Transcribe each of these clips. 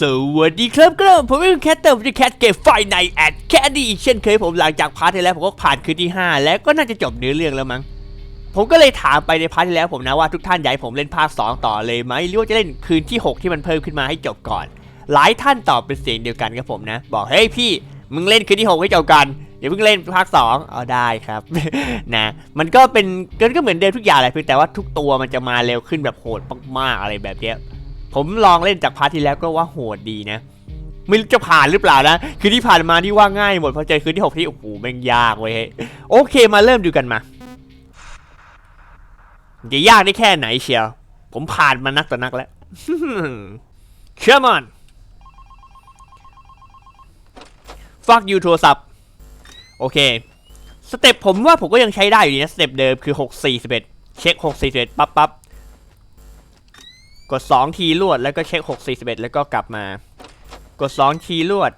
สวัสดีครับก็ผมเป็นแคทเตอร์ที่แคทเกมไฟในแอดแคดดี้เช่นเคยผมหลังจากพาร์ทที่แล้วผมก็ผ่านคืนที่ 5 แล้วก็น่าจะจบเนื้อเรื่องแล้วมั้งผมก็เลยถามไปในพาร์ทที่แล้วผมนะว่าทุกท่านอยากให้ผมเล่นภาค2ต่อเลยไหมหรือว่าจะเล่นคืนที่ 6 ที่มันเพิ่มขึ้นมาให้จบก่อน หลายท่านตอบเป็นเสียงเดียวกันกับผมนะ บอกเฮ้ยพี่มึงเล่นคืนที่ 6 ให้จบกันอย่าเพิ่งเล่นภาค2เอาได้ครับนะมันก็เป็นก็ก็เหมือนเดิมทุกอย่างแหละเพียงแต่ว่าทุกตัวมันจะมาเร็วขึ้นแบบโหดมากๆอะไรแบบเนี้ย ผมลองเล่นจากพาร์ทที่แล้วก็ว่าโหดดีนะ ไม่รู้จะผ่านหรือเปล่านะ คือที่ผ่านมาที่ว่าง่ายหมดพอเจอคืนที่หกที่โอ้โหแม่งยากเว้ยโอเคมาเริ่มดูกันมา จะยากได้แค่ไหนเชียว ผมผ่านมานักต่อนักแล้ว Come on fuck you โทรศัพท์โอเค สเต็ปผมว่าผมก็ยังใช้ได้อยู่ดีนะ สเต็ปเดิมคือ 6 4 1เช็ค 6 4 11ปั๊บปั๊บ กด 2 ทีรวดแล้วก็เช็ค 6 4 1 แล้วก็กลับมา กด 2 ทีรวด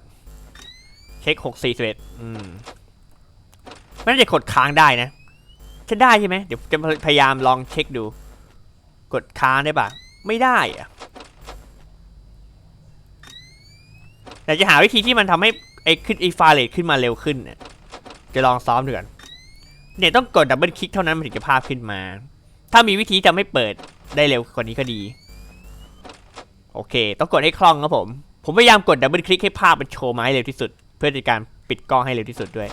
เช็ค 6 4 1อืมไม่น่าจะกดค้างได้นะจะได้ใช่ไหมเดี๋ยวจะพยายามลองเช็คดู กดค้างได้ปะไม่ได้อะแต่จะหาวิธีที่มันทำให้ไอ้ขึ้นไอ้ฟาเลตขึ้นมาเร็วขึ้นน่ะจะลองซ้อมดูกันเนี่ยต้องกดดับเบิลคลิกเท่านั้นมันถึงจะภาพขึ้นมา ถ้ามีวิธีจะไม่เปิดได้เร็วกว่านี้ก็ดี โอเค ต้องกดให้คล่องครับผม ผมพยายามกดดับเบิลคลิกให้ภาพมันโชว์มาให้เร็วที่สุด เพื่อในการปิดกล้องให้เร็วที่สุดด้วย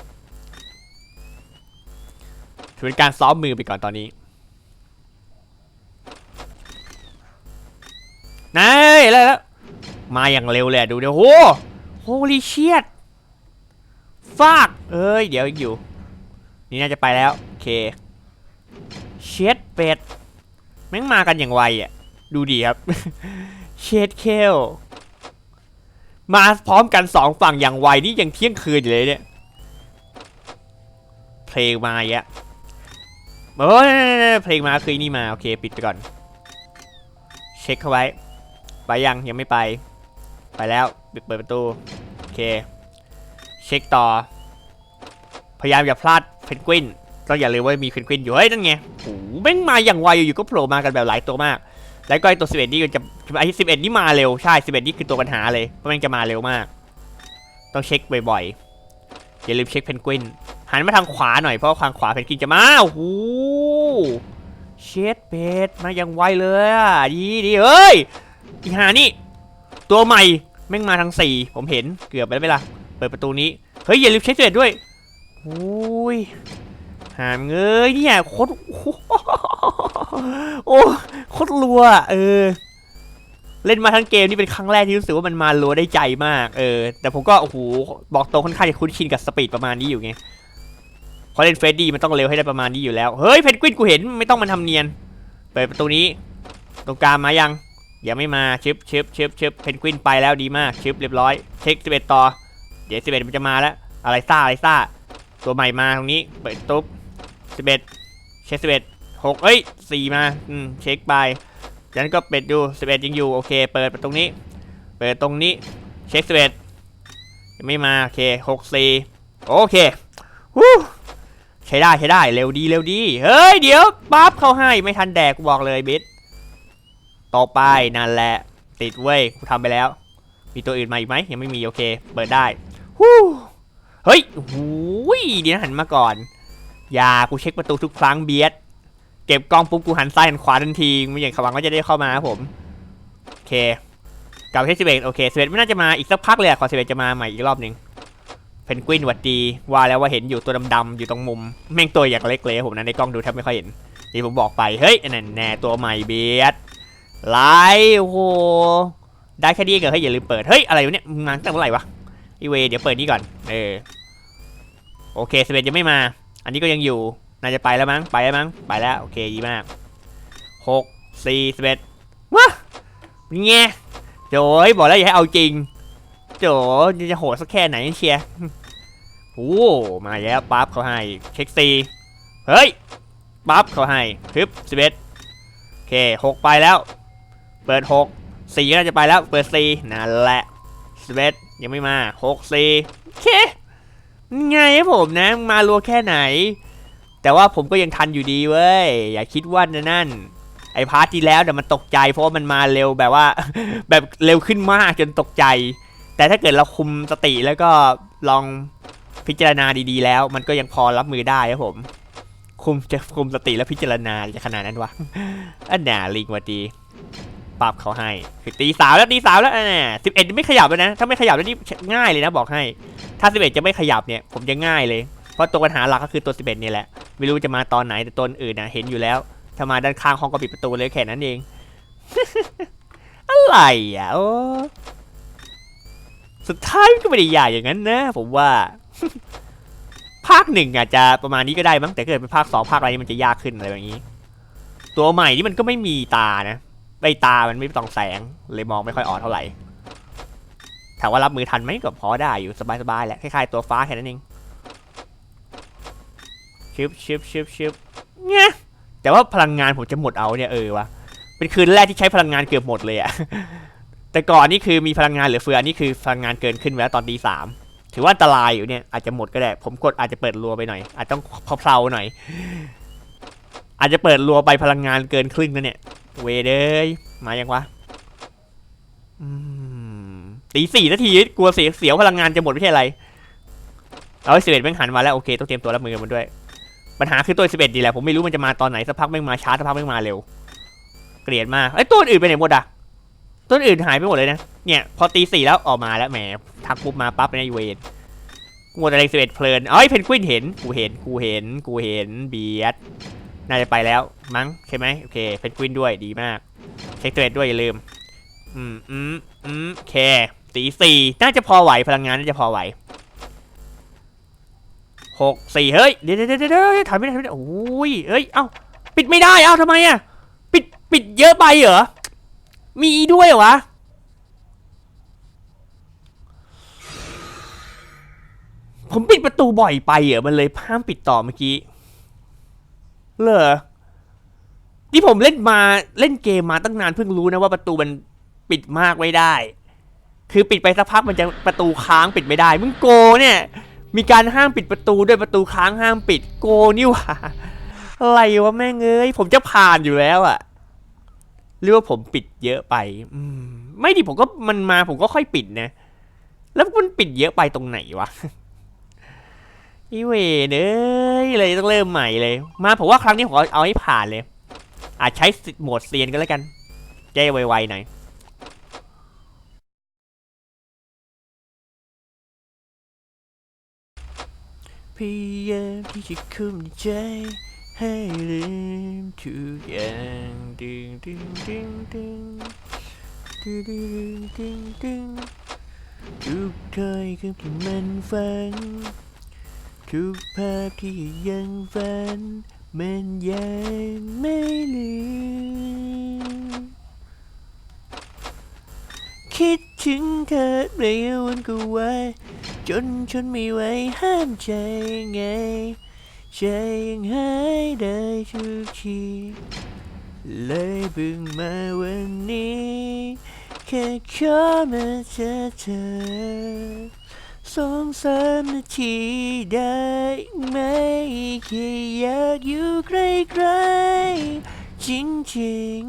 ถือเป็นการซ้อมมือไปก่อนตอนนี้นายแล้วแล้วมาอย่างเร็วเลยดูเดี๋ยวโหโฮลีเชียดฟากเอ้ย เดี๋ยวอีกอยู่ นี่น่าจะไปแล้ว โอเค เช็ดเป็ด แม่งมากันอย่างไวอะ ดูดีครับ เชดเคลมาพร้อมกันสองฝั่งอย่างไวนี่ยังเที่ยงคืนอยู่เลยเนี่ยเพลงมาอีกอะเอ้ยเพลงมาคือนี่มา โอเค ปิดไปก่อน เช็คเข้าไว้ ไปยังยังไม่ไป ไปแล้วปิดเปิดประตู โอเค เช็คต่อ พยายามอย่าพลาดเพนกวินต้องอย่าลืมว่ามีเพนกวินอยู่ เฮ้ย นั่นไงโอ้แม่งมาอย่างไวอยู่ๆก็โผล่มากันแบบหลายตัวมาก แล้วก็ไอตัว 11 นี่ก็จะไอ11 นี่มาเร็วใช่ 11 นี่คือตัวปัญหาเลยเพราะมันจะมาเร็วมาก ต้องเช็คบ่อยๆอย่าลืมเช็คเพนกวินหันมาทางขวาหน่อยเพราะว่าทางขวาเพนกวินจะมาโอ้โหเช็ดเป็ดมาอย่างไวเลยอะดีดีเอ้ยอีหานี่ ตัวใหม่แม่งมาทางสี่ผมเห็นเกือบไปแล้วไหมล่ะเปิดประตูนี้เฮ้ยอย่าลืมเช็คเด็ดด้วยโอ้ยหามเงยเนี่ยโคตร โอ้โคตรรัวเออ เล่นมาทั้งเกมนี่เป็นครั้งแรกที่รู้สึกว่ามันมารัวได้ใจมากเออ แต่ผมก็โอ้โหบอกตรงค่อนข้างจะคุ้นชินกับสปีดประมาณนี้อยู่ไงเพราเล่นเฟรดดี้มันต้องเร็วให้ได้ประมาณนี้อยู่แล้ว เฮ้ยเพนกวินกูเห็นไม่ต้องมันทำเนียนเปิดประตูนี้ ตรงกลางมายังยังไม่มาชิปชิปชิปชิปเพนกวินไปแล้วดีมากชิปเรียบร้อยเช็ค11ต่อ เดี๋ยว11มันจะมาแล้ว อะไรซ่าอะไรซ่าตัวใหม่มาตรงนี้ เปิดตุ๊บ11เช็ค11 6เอ้ ย4มาอืมเช็คไปจากนั้นก็เป็ดดู11ยังอยู่โอเค เปิดไปตรงนี้ เปิดตรงนี้เช็ค11ยังไม่มาโอเค6 4โอเคฮู้ใช้ได้ใช้ได้เร็วดีเร็วดีเฮ้ยเดี๋ยวปั๊บเข้าให้ไม่ทันแดกกูบอกเลยบิดต่อไปนั่นแหละ ติดเว้ยกูทำไปแล้ว มีตัวอื่นมาอีกไหมยังไม่มีโอเค เปิดได้ฮู้เฮ้ยหูยเดี๋ยวนะหันมาก่อน อย่ากูเช็คประตูทุกครั้งเบียด เก็บกล้องปุ๊บกูหันซ้ายหันขวาทันทีไม่อย่างขวังว่าจะได้เข้ามาครับผมโอเคกลับไปที่สิบเอ็ดโอเคสิบเอ็ดไม่น่าจะมาอีกสักพักเลยขอสิบเอ็ดจะมาใหม่อีกรอบหนึ่งเพนกวินหวัดดีว่าแล้วว่าเห็นอยู่ตัวดำๆอยู่ตรงมุมแม่งตัวอย่างเล็กเลยผมนะในกล้องดูแทบไม่ค่อยเห็นที่ผมบอกไปเฮ้ยนั่นแน่ตัวใหม่เบียดไลท์โอ้โหได้แค่นี้เกิดเฮ้ยอย่าลืมเปิดเฮ้ยอะไรวะเนี่ยมึงมาตั้งแต่เมื่อไหร่วะอีเวเดี๋ยวเปิดนี่ก่อนเออโอเคสิบเอ็ดยังไม่มา อันนี้ก็ยังอยู่ น่าจะไปแล้วมั้ง ไปแล้วมั้ง ไปแล้ว โอเคดีมากหกสี่สิบเอ็ดว้าเงี้ยโจยบอกแล้วอย่าให้เอาจริง โจจะโหดสักแค่ไหนเชียร์โอ้มาแล้วปั๊บเขาให้เช็คซีเฮ้ยปั๊บเขาให้ทึบสิบเอ็ดโอเคหกไปแล้ว เปิดหกสี่น่าจะไปแล้ว เปิดสี่นั่นแหละสิบเอ็ดยังไม่มาหกสี่โอเคไงครับผมนะ มารัวแค่ไหน แต่ว่าผมก็ยังทันอยู่ดีเว้ย อย่าคิดว่านั่น ไอ้พาร์ทที่แล้วเดี๋ยวมันตกใจ เพราะมันมาเร็วแบบว่า แบบเร็วขึ้นมากจนตกใจ แต่ถ้าเกิดเราคุมสติแล้วก็ลองพิจารณาดีๆ แล้ว มันก็ยังพอรับมือได้ครับผม คุมจะคุมสติแล้วพิจารณาจะขนาดนั้นวะอันน่าลิงวัดีปรับเขาให้คือตีสามแล้วตีสามแล้วอ่าสิบเอ็ดไม่ขยับเลยนะ ถ้าไม่ขยับแล้วนี่ง่ายเลยนะบอกให้ ถ้าสิบเอ็ดจะไม่ขยับเนี่ย ผมจะง่ายเลย เพราะตัวปัญหาหลักก็คือตัวสิบเอ็ดนี่แหละ ไม่รู้จะมาตอนไหนแต่ตัวอื่นนะเห็นอยู่แล้วถ้ามาด้านข้างห้องก็ปิดประตูเลยแค่นั้นเอง อะไรอะโอ้สุดท้ายก็ไม่ได้ยากอย่างนั้นนะ ผมว่า ภาคหนึ่งอาจจะประมาณนี้ก็ได้มั้งแต่เกิดเป็นภาคสองภาคอะไรมันจะยากขึ้นอะไรแบบนี้ ตัวใหม่นี่มันก็ไม่มีตานะใบตามันไม่ต้องแสงเลยมองไม่ค่อยออกเท่าไหร่ถามว่ารับมือทันไหมก็พอได้อยู่สบายๆแหละคล้ายๆตัวฟ้าแค่นั้นเอง ชิบชิบชิบชิบเนี่ยแต่ว่าพลังงานผมจะหมดเอาเนี่ยเออวะเป็นคืนแรกที่ใช้พลังงานเกือบหมดเลยอะแต่ก่อนนี่คือมีพลังงานเหลือเฟืออันนี้คือพลังงานเกินขึ้นไปแล้วตอนตีสามถือว่าอันตรายอยู่เนี่ยอาจจะหมดก็ได้ผมกดอาจจะเปิดรัวไปหน่อย อาจต้องเพลาๆหน่อย อาจจะเปิดรัวไปพลังงานเกินครึ่งนะเนี่ย เวเดยมายังวะอืมตีสี่นาทีกลัวเสียเสียวพลังงานจะหมดไม่ใช่อะไรเอาไอ้สิบเอ็ดแม่งหันมาแล้วโอเคต้องเตรียมตัวรับมือกันด้วย ปัญหาคือตัวสิบเอ็ดดีแหละ ผมไม่รู้มันจะมาตอนไหนสักพักแม่มาช้าสักพักแม่มาเร็ว เกลียดมากไอ้ตัวอื่นไปไหนหมดอะตัวอื่นหายไปหมดเลยนะ เนี่ยพอตีสี่แล้วออกมาแล้วแหมทักปุ๊บมาปั๊บในเวนกูหมดอะไรสิบเอ็ดเพลินเอ้ยเพนกวินเห็นกูเห็นกูเห็นกูเห็นเบียดน่าจะไปแล้วมั้งใช่ไหมโอเคเพนกวินด้วยดีมากเช็คตัวเองด้วยอย่าลืมอืมอืมอืมโอเคตีสี่น่าจะพอไหวพลังงานน่าจะพอไหว หกสี่เฮ้ย เดี๋ยวเดี๋ยวเดี๋ยวถอยไม่ได้ถอยไม่ได้โอ้ยเฮ้ย เอ้า ปิดไม่ได้ เอ้าทำไมอะ ปิด ปิดเยอะไปเหรอ มีด้วยเหรอวะ ผมปิดประตูบ่อยไปเหรอ มันเลยห้ามปิดต่อเมื่อกี้ เหรอที่ผมเล่นมาเล่นเกมมาตั้งนานเพิ่งรู้นะว่าประตูมันปิดมากไม่ได้ คือปิดไปสักพักมันจะประตูค้างปิดไม่ได้ มึงโกเนี่ย มีการห้ามปิดประตูด้วยประตูค้างห้ามปิดโกนี่หว่าอะไรวะแม่งเอ้ยผมจะผ่านอยู่แล้วอะหรือว่าผมปิดเยอะไป อืม ไม่ดิผมก็มันมาผมก็ค่อยปิดนะ แล้วมันปิดเยอะไปตรงไหนวะอีเวนเอ้ยเลยต้องเริ่มใหม่เลย มาผมว่าครั้งนี้ผมเอาให้ผ่านเลย อาจใช้โหมดเซียนก็แล้วกันแก้ไวๆหน่อย พยายามที่จะคุมใจ ให้ลืมทุกอย่างดึงดึงดึงดึงดึงดึงดึงดึงทุกถ้อยคำที่มันฟัง ทุกภาพที่ยังฝัน มันยังไม่ลืม คิดถึงเธอเรียวันก็ไว้ จนชนไม่ไหวห้ามใจไง ใจยังหายได้ทุกทีเลยเพิ่งมาวันนี้ แค่ขอมาเจอเธอสองสามนาทีได้ไหมแค่อยากอยู่ใกล้ๆจริง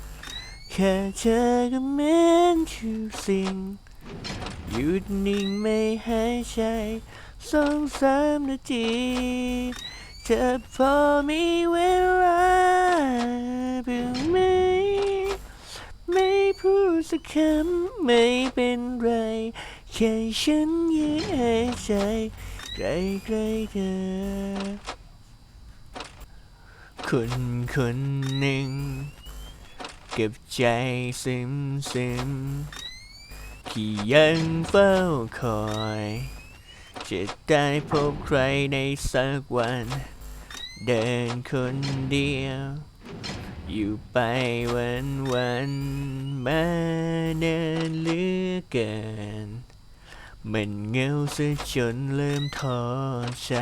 ๆ แค่เธอก็เหมือนทุกสิ่ง หยุดนิ่งไม่หายใจสองสามนาทีเธอพอมีเวลาเพื่อไหมไม่พูดสักคำไม่เป็นไร แค่ฉันยังหายใจใกล้ๆเธอคนคนหนึ่ง เก็บใจซึมซึม ที่ยังเฝ้าคอย จะได้พบใครในสักวัน เดินคนเดียว อยู่ไปวันวันมาเนินเหลือเกิน มันเงาซะจนเริ่มท้อใจ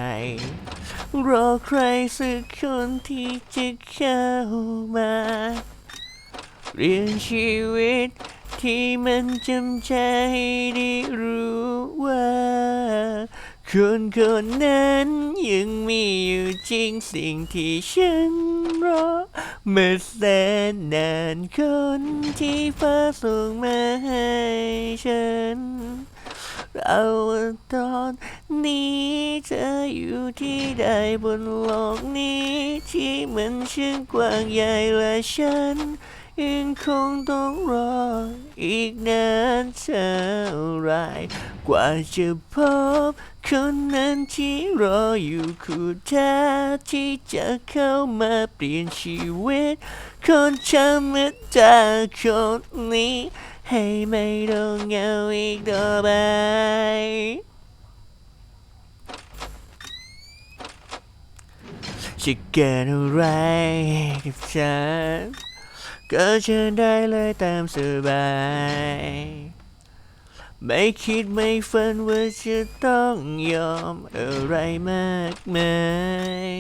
รอใครสักคนที่จะเข้ามา เรียนชีวิต ที่มันจำใจได้รู้ว่าคนคนนั้นยังมีอยู่จริงสิ่งที่ฉันรอเมื่อแสนนานคนที่ฟ้าส่งมาให้ฉัน เราตอนนี้เธออยู่ที่ใดบนโลกนี้ ที่มันช่างกว้างใหญ่และฉัน ยังคงต้องรออีกนานเท่าไร กว่าจะพบคนนั้นที่รออยู่คู่แท้ที่จะเข้ามาเปลี่ยนชีวิต คนธรรมดาคนนี้ ให้ไม่ต้องเหงาอีกต่อไปจะเกิดอะไรกับฉัน ก็เชิญได้เลยตามสบาย ไม่คิดไม่ฝันว่าจะต้องยอมอะไรมากมาย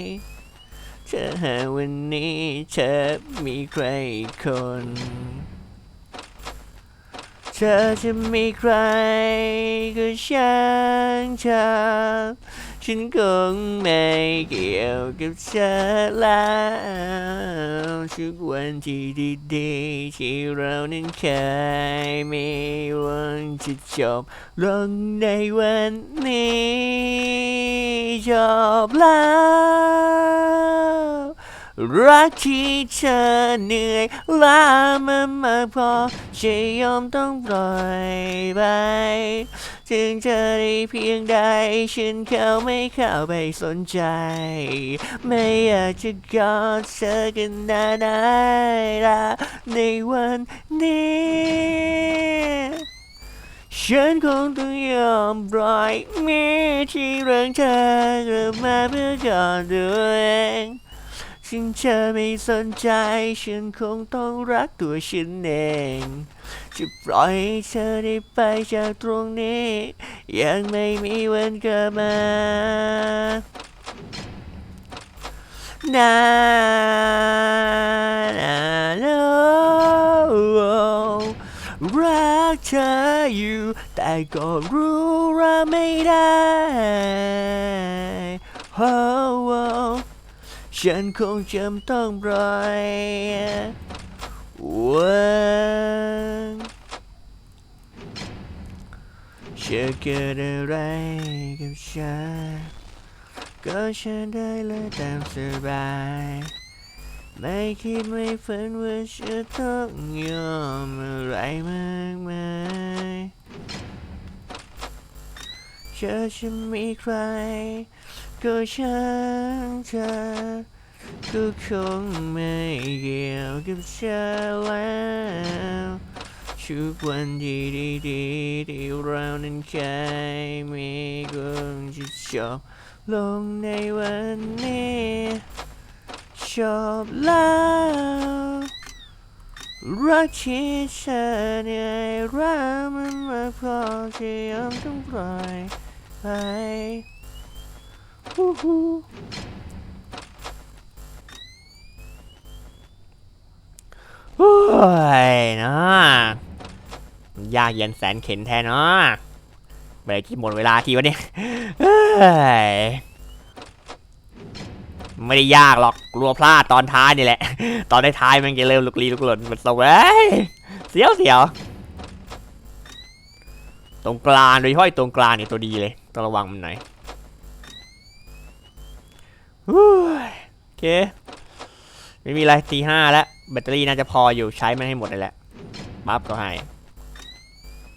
ถ้าหากวันนี้เธอมีใครคน เธอจะมีใครก็ช่างเธอฉันคงไม่เกี่ยวกับเธอแล้ว ทุกวันที่ดีๆที่เรานั้นเคยมีวันจะจบลงในวันนี้จบแล้ว รักที่เธอเหนื่อยล้ามันมากพอจะยอมต้องปล่อยไปถึงเธอได้เพียงใด ฉันเข้าไม่เข้าไปสนใจ ไม่อยากจะกอดเธอกันนานๆละในวันนี้ฉันคงต้องยอมปล่อยมือที่เรื่องเธอกลับมาเพื่อกอดตัวเอง ถึงเธอไม่สนใจ ฉันคงต้องรักตัวฉันเอง จะปล่อยให้เธอได้ไปจากตรงนี้ ยังไม่มีวันกลับมานานาโลรักเธออยู่ แต่ก็รู้ว่าไม่ได้โอ้โอ้ ฉันคงจำต้องปล่อยวันจะเกิดอะไรกับฉันก็ฉันได้เลยตามสบาย ไม่คิดไม่ฝันว่าจะต้องยอมอะไรมากมายเธอจะมีใคร ก็ช่างเธอก็คงไม่เกี่ยวกับเธอแล้วทุกวันที่ดีๆที่เรานั้นเคยมีคงจะจบลงในวันนี้ชอบแล้วรักที่เธอเหนื่อยรักมันมากพอที่ยอมต้องปล่อยไป ฮู้ฮู้โอ้ยนะยากเย็นแสนเข็นแท้เนาะเมื่อไหรที่หมดเวลาทีวะเนี่ยเฮ้ยไม่ได้ยากหรอกกลัวพลาดตอนท้ายนี่แหละ ตอนได้ท้ายมันจะเริ่มลุกลี้ลุกหล่นมันตรงเอ้ยเสียวเสียวตรงกลางโดยเฉพาะไอ้ตรงกลางนี่ตัวดีเลยต้องระวังมันหน่อย โอเค ไม่มีอะไรตีห้าแล้ว แบตเตอรี่น่าจะพออยู่ใช้มันให้หมดเลยแหละปั๊บก็ให้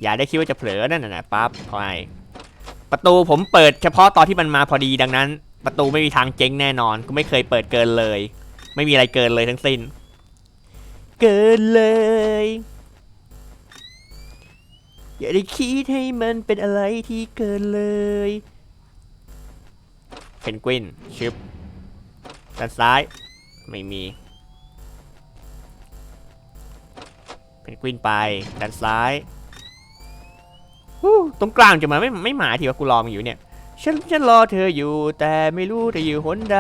อย่าได้คิดว่าจะเผลอนั่นน่ะปั๊บก็ให้ประตูผมเปิดเฉพาะตอนที่มันมาพอดีดังนั้น ประตูไม่มีทางเจ๊งแน่นอนกูไม่เคยเปิดเกินเลย ไม่มีอะไรเกินเลยทั้งสิ้น เกินเลย อย่าได้คิดให้มันเป็นอะไรที่เกินเลยเพนกวินชึบ ด้านซ้าย ไม่มีเพนกวินไป ด้านซ้ายหูตรงกลางจะมาไม่ไม่มาทีว่ากูรอมึงอยู่เนี่ย ฉันฉันรอเธออยู่ แต่ไม่รู้เธออยู่หนใด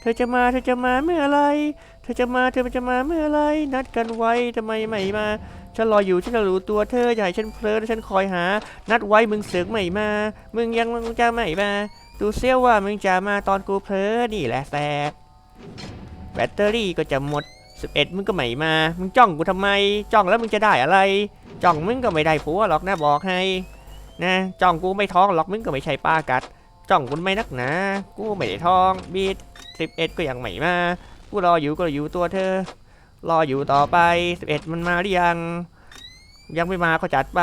เธอจะมาเธอจะมาเมื่อไร เธอจะมาเธอจะมาเมื่อไร นัดกันไว้ทำไมไม่มา ฉันรออยู่ฉันจะรู้ตัวเธออย่าให้ฉันเพลินฉันคอยหา นัดไว้มึงเสือกไม่มา มึงยังมึงจะไม่มา ดูเสียวว่ามึงจะมาตอนกูเพลอนี่แหละแสบแบตเตอรี่ก็จะหมด 11 มึงก็ไม่มา มึงจ้องกูทำไม จ้องแล้วมึงจะได้อะไร จ้องมึงก็ไม่ได้ผัวหรอกนะบอกให้ นะ จ้องกูไม่ท้องหรอกมึงก็ไม่ใช่ป้ากัด จ้องกูไม่นักหนา กูไม่ได้ท้องบีด11 ก็ยังไม่มา กูรออยู่ก็อยู่ตัวเธอ รออยู่ต่อไป 11 มันมาหรือยัง ยังไม่มาก็จัดไป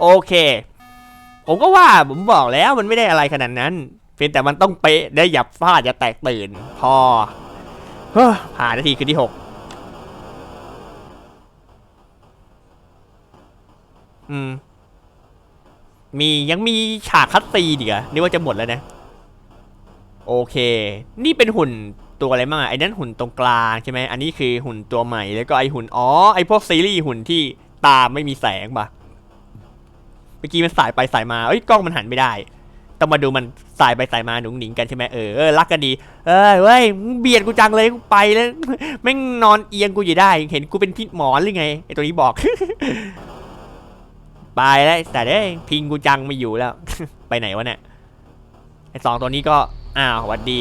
โอเค ผมก็ว่าผมบอกแล้วมันไม่ได้อะไรขนาดนั้น เพียงแต่มันต้องเป๊ะได้หยับฟาดอย่าแตกตื่น พอเฮ้อผ่านนาทีคืนที่หกอืม มียังมีฉากคัดซีนอีกเหรอนี่ว่าจะหมดแล้วนะ โอเค นี่เป็นหุ่นตัวอะไรบ้างอะไอ้นั่นหุ่นตรงกลางใช่ไหมอันนี้คือหุ่นตัวใหม่แล้วก็ไอหุ่นอ๋อไอพวกซีรีส์หุ่นที่ตาไม่มีแสงปะ เมื่อกี้มันสายไปสายมาเอ้ยกล้องมันหันไม่ได้ต้องมาดูมันสายไปสายมาหนุ่งหนิงกันใช่ไหมเออเออรักกันดี เอ้ยเว้ยเบียดกูจังเลยกูไปแล้วแม่งนอนเอียงกูอยู่ได้ เห็นกูเป็นพิษหมอนหรือไงไอตัวนี้บอก ไปแล้วแต่เด้พิงกูจังไม่อยู่แล้ว ไปไหนวะเนี่ยไอสองตัวนี้ก็อ้าวหวัดดี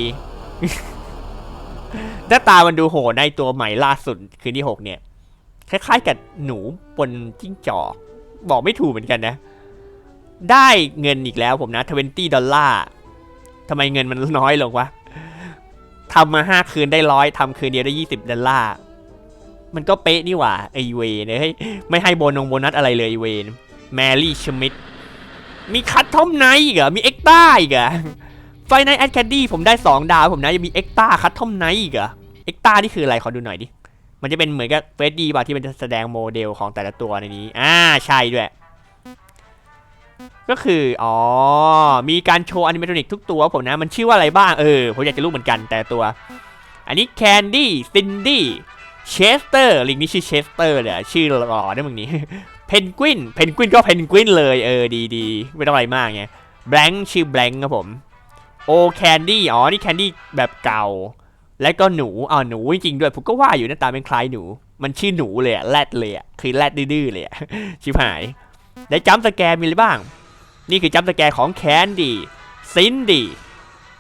หน้าตามันดูโหดในตัวใหม่ล่าสุดคืนที่หกเนี่ยคล้ายๆกับหนูปนจิ้งจอก บอกไม่ถูกเหมือนกันนะ ได้เงินอีกแล้วผมนะ 20 ดอลลาร์ทำไมเงินมันน้อยลงวะทำมาห้าคืนได้ร้อยทำคืนเดียวได้ 20 ดอลลาร์ มันก็เป๊ะนี่หว่าไอเวนเฮ้ยไม่ให้โบนงโบนัสอะไรเลยไอเวนแมรี่ชมิดมีคัตทอมไนท์อีกเหรอ มีเอ็กต้าอีกเหรอไฟในแอดแคนดี้ผมได้ 2 ดาวผมนะยังมีเอ็กต้าคัตทอมไนท์อีกเหรอเอ็กต้านี่คืออะไรขอดูหน่อยดิ มันจะเป็นเหมือนกับเฟสดีป่ะที่มันจะแสดงโมเดลของแต่ละตัวในนี้ อ่าใช่ด้วย ก็คืออ๋อมีการโชว์อนิเมทรอนิกทุกตัวผมนะมันชื่อว่าอะไรบ้างเออผมอยากจะรู้เหมือนกันแต่ตัว อันนี้แคนดี้ซินดี้เชสเตอร์ลิงนี่ชื่อเชสเตอร์เลยอชื่อหล่อได้มึงนี้เพนกวินเพนกวินก็เพนกวินเลยเออดีดีไม่ต้องอะไรมากไงแบงค์ชื่อแบงค์ครับผมโอแคนดี้อ๋อนี่แคนดี้แบบเก่า และก็หนูอ๋อหนูจริงๆด้วยผมก็ว่าอยู่หน้าตาเป็นคล้ายหนู มันชื่อหนูเลยอะแรดเลยอะคือแรดดื้อเลยอะชิบหาย ได้จัมสแกร์มีอะไรบ้าง นี่คือจัมสแกร์ของแคนดี้ซินดี้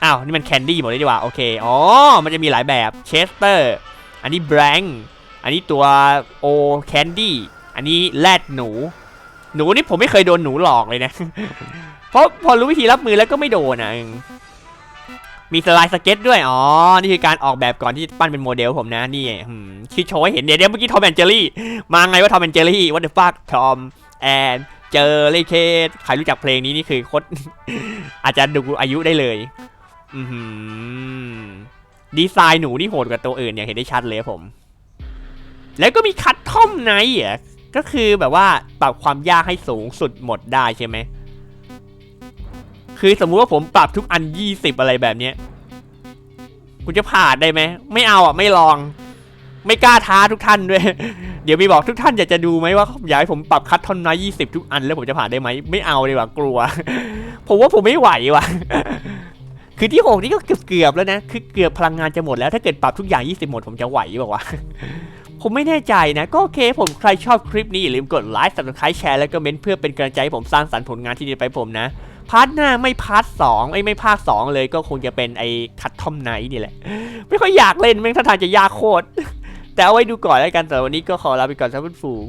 อ้าวนี่มันแคนดี้หมดเลยดีกว่าโอเคอ๋อมันจะมีหลายแบบเชสเตอร์อันนี้แบงค์อันนี้ตัวโอแคนดี้อันนี้แรดหนู หนูนี่ผมไม่เคยโดนหนูหลอกเลยนะ เพราะพอรู้วิธีรับมือแล้วก็ไม่โดนอะมีสไลด์สเก็ตด้วย อ๋อ นี่คือการออกแบบก่อนที่จะปั้นเป็นโมเดลผมนะ นี่ชื่อโชว์ให้เห็นเดี๋ยวเดี๋ยวเมื่อกี้ทอมแอนเจอรี่ มาไงว่าทอมแอนเจอรี่วัตเดอร์ฟักทอมแอน เจอรี่เคทใครรู้จักเพลงนี้นี่คือโคตรอาจจะดูอายุได้เลยอืดีไซน์หนูนี่โหดกว่าตัวอื่นอย่างเห็นได้ชัดเลยผม แล้วก็มีคัตทอมไนท์อะก็คือแบบว่าปรับความยากให้สูงสุดหมดได้ใช่ไหมคือสมมุติว่าผมปรับทุกอัน 20 อะไรแบบเนี้ยคุณจะผ่านได้ไหม ไม่เอาอะ ไม่ลอง ไม่กล้าท้าทุกท่านด้วย เดี๋ยวมีบอกทุกท่านอยากจะดูไหมว่าอยากให้ผมปรับคัตทอมไนท์20ทุกอันแล้วผมจะผ่านได้ไหมไม่เอาเลยว่ะกลัว ผมว่าผมไม่ไหวว่ะ คือที่หกนี่ก็เกือบเกือบแล้วนะ คือเกือบพลังงานจะหมดแล้วถ้าเกิดปรับทุกอย่าง 20 หมดผมจะไหวบอกว่าวะผมไม่แน่ใจนะ ก็โอเคผมใครชอบคลิปนี้อย่าลืมกดไลค์ subscribe แชร์แล้วก็เมนต์เพื่อเป็นกำลังใจให้ผมสร้างสรรค์ผลงานที่ดีไปผมนะพาร์ทหน้าไม่พาร์ทสองไอ้ไม่ภาคสองเลยก็คงจะเป็นไอ้คัตทอมไนท์นี่แหละ ไม่ค่อยอยากเล่นแม่งท่าทางจะยากโคตร แต่เอาไว้ดูก่อนแล้วกันแต่วันนี้ก็ขอลาไปก่อนครับเพื่อนฝูง